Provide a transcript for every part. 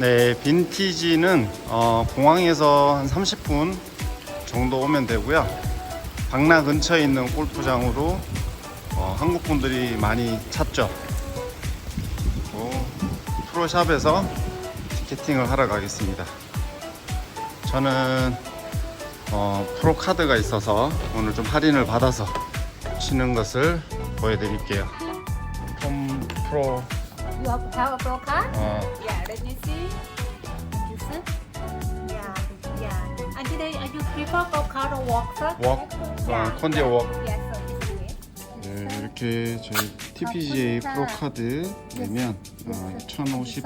네, 빈티지는 어, 공항에서 한 30분 정도 오면 되고요. 방나 근처에 있는 골프장으로 어, 한국 분들이 많이 찾죠. 프로샵에서 티켓팅을 하러 가겠습니다. 저는 어, 프로 카드가 있어서 오늘 좀 할인을 받아서 치는 것을 보여드릴게요. 톰 프로 You have, have a pro card? 어, Yeah, let me see. You see? Yeah, yeah. And today, are you prefer go card or walk, sir? Walk. Yeah. 아, 컨디어 웍. Yes, sir. This way. 네, 이렇게 저희 TPGA 프로 카드 내면 어, 1050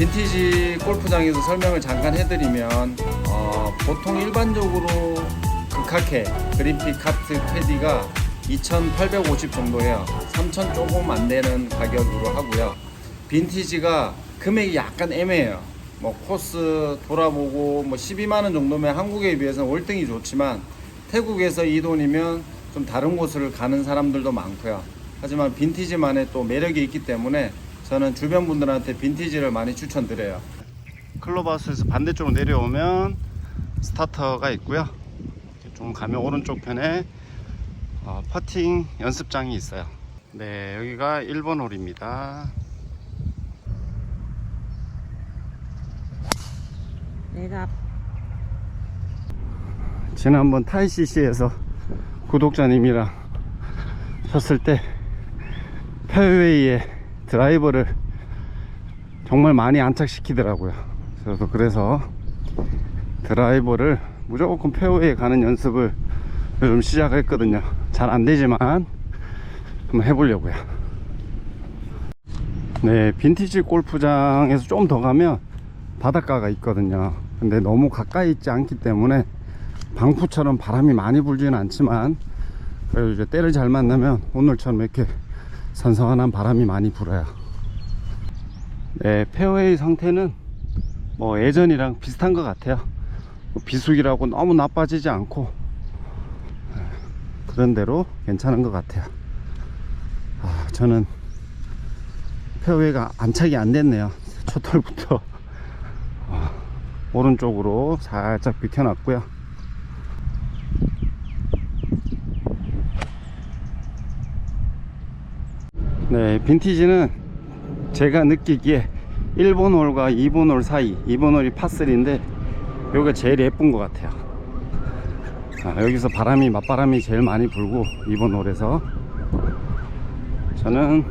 빈티지 골프장에서 설명을 잠깐 해드리면 어, 보통 일반적으로 극하케 그린피 카트 캐디가 2,850 정도예요. 3,000 조금 안 되는 가격으로 하고요. 빈티지가 금액이 약간 애매해요. 뭐 코스 돌아보고 뭐 12만 원 정도면 한국에 비해서 월등히 좋지만 태국에서 이 돈이면 좀 다른 곳을 가는 사람들도 많고요. 하지만 빈티지만의 또 매력이 있기 때문에 저는 주변 분들한테 빈티지를 많이 추천드려요. 클럽하우스에서 반대쪽으로 내려오면 스타터가 있고요. 좀 가면 오른쪽 편에 어, 퍼팅 연습장이 있어요. 네, 여기가 1번 홀입니다. 내가 지난번 타이CC에서 구독자님이랑 쳤을 때 페어웨이에 드라이버를 정말 많이 안착시키더라고요. 저도 그래서 드라이버를 무조건 페어웨이에 가는 연습을 좀 시작했거든요. 잘 안 되지만 한번 해보려고요. 네, 빈티지 골프장에서 좀 더 가면 바닷가가 있거든요. 근데 너무 가까이 있지 않기 때문에 방푸처럼 바람이 많이 불지는 않지만 그래도 이제 때를 잘 만나면 오늘처럼 이렇게 선선한 바람이 많이 불어요. 네, 페어웨이 상태는 뭐 예전이랑 비슷한 것 같아요. 뭐 비수기라고 너무 나빠지지 않고 네, 그런 대로 괜찮은 것 같아요. 아, 저는 페어웨이가 안착이 안 됐네요. 첫 털부터 아, 오른쪽으로 살짝 비켜놨고요. 네, 빈티지는 제가 느끼기에 1번 홀과 2번 홀 사이, 2번 홀이 파3인데 여기가 제일 예쁜 것 같아요. 아, 여기서 바람이, 맞바람이 제일 많이 불고 2번 홀에서 저는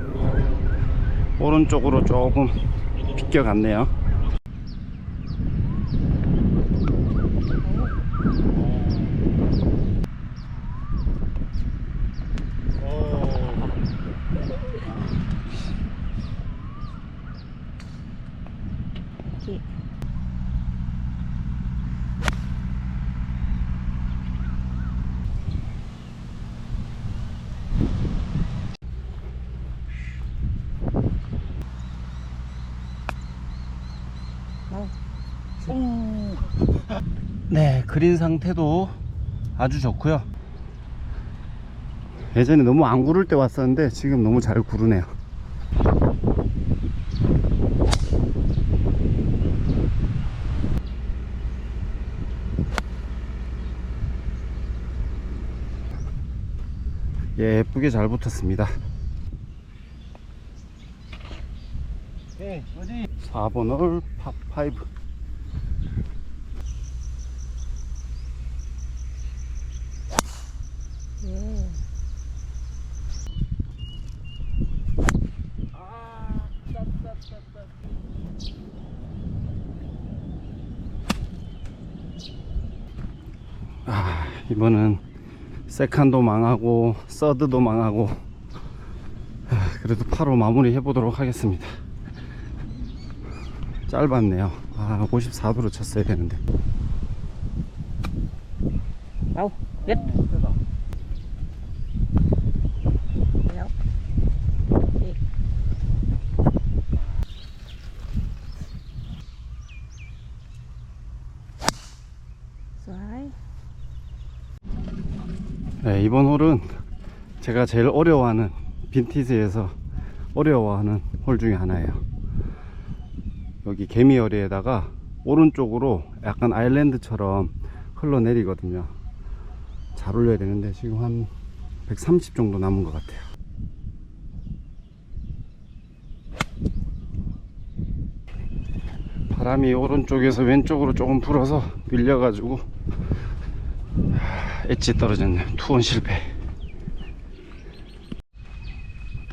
오른쪽으로 조금 비껴갔네요. 네, 그린 상태도 아주 좋고요. 예전에 너무 안 구를 때 왔었는데 지금 너무 잘 구르네요. 예쁘게 잘 붙었습니다. 오케이 어디 4번 홀 파5 예. 아 이번은 세컨도 망하고 서드도 망하고 아, 그래도 8호 마무리 해보도록 하겠습니다 짧았네요 아 54도로 쳤어야 되는데 ít. Đâu. 이번 홀은 제가 제일 어려워하는 빈티지에서 어려워하는 홀 중에 하나예요. 여기 개미어리에다가 오른쪽으로 약간 아일랜드처럼 흘러내리거든요. 잘 올려야 되는데 지금 한 130 정도 남은 것 같아요. 바람이 오른쪽에서 왼쪽으로 조금 불어서 밀려가지고 엣지 떨어졌네요. 투원 실패.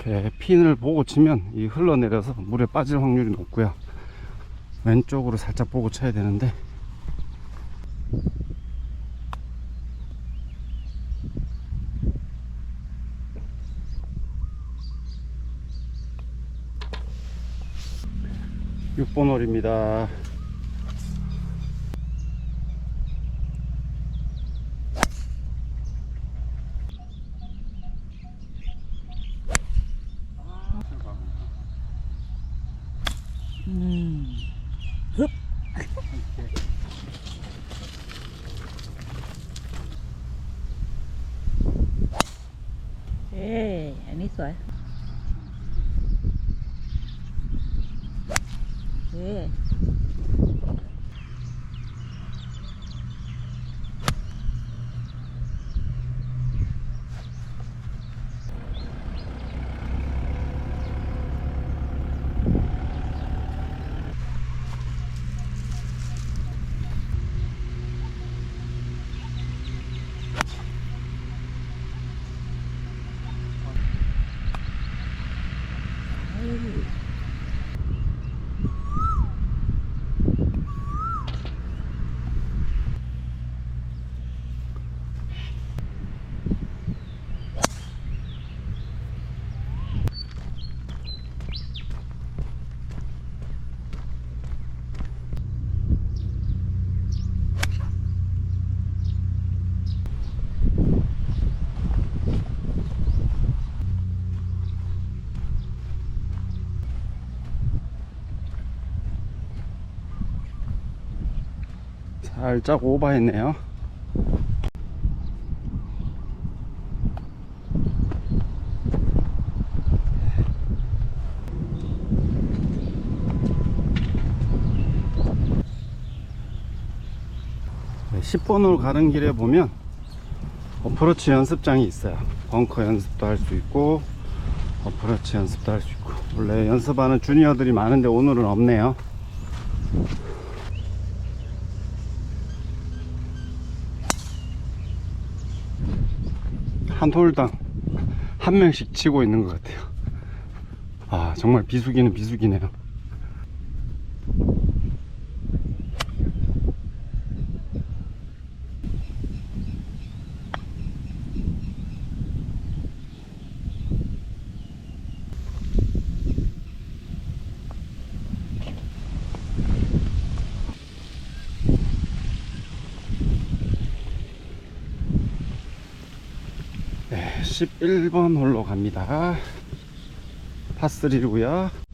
이렇게 핀을 보고 치면 이 흘러내려서 물에 빠질 확률이 높고요. 왼쪽으로 살짝 보고 쳐야 되는데 육번 홀입니다. Mm. 살짝 오버했네요. 네, 10번으로 가는 길에 보면 어프로치 연습장이 있어요. 벙커 연습도 할 수 있고 어프로치 연습도 할 수 있고 원래 연습하는 주니어들이 많은데 오늘은 없네요. 한 홀당 한 명씩 치고 있는 것 같아요. 아, 정말 비수기는 비수기네요. 네, 11번 홀로 갑니다. 파3고요.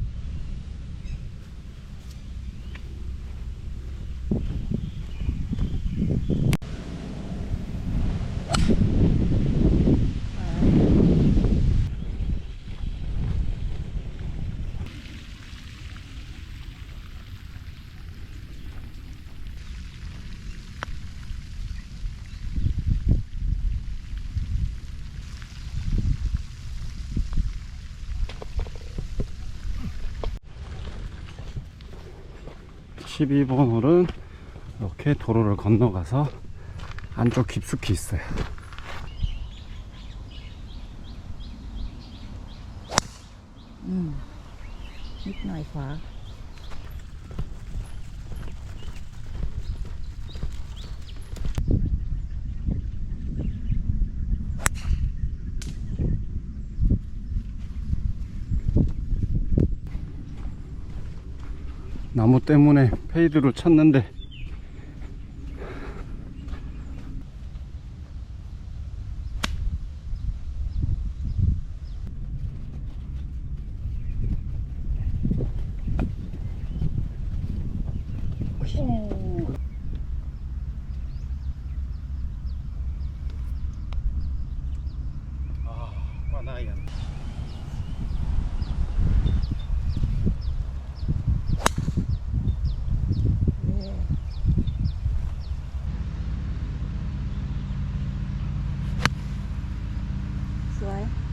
12번 홀은 이렇게 도로를 건너가서 안쪽 깊숙이 있어요. Ừ. Nhích ngoài khóa. 나무 때문에 페이드를 쳤는데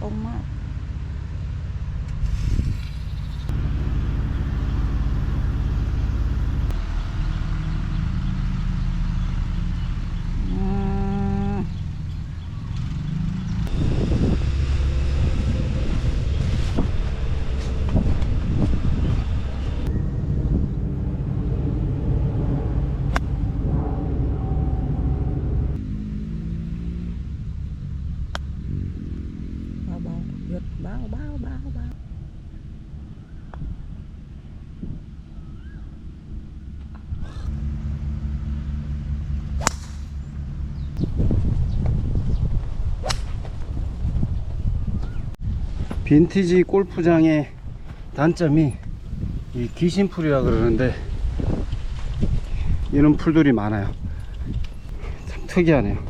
Oh my. 빈티지 골프장의 단점이 이 귀신풀이라 그러는데 이런 풀들이 많아요. 참 특이하네요.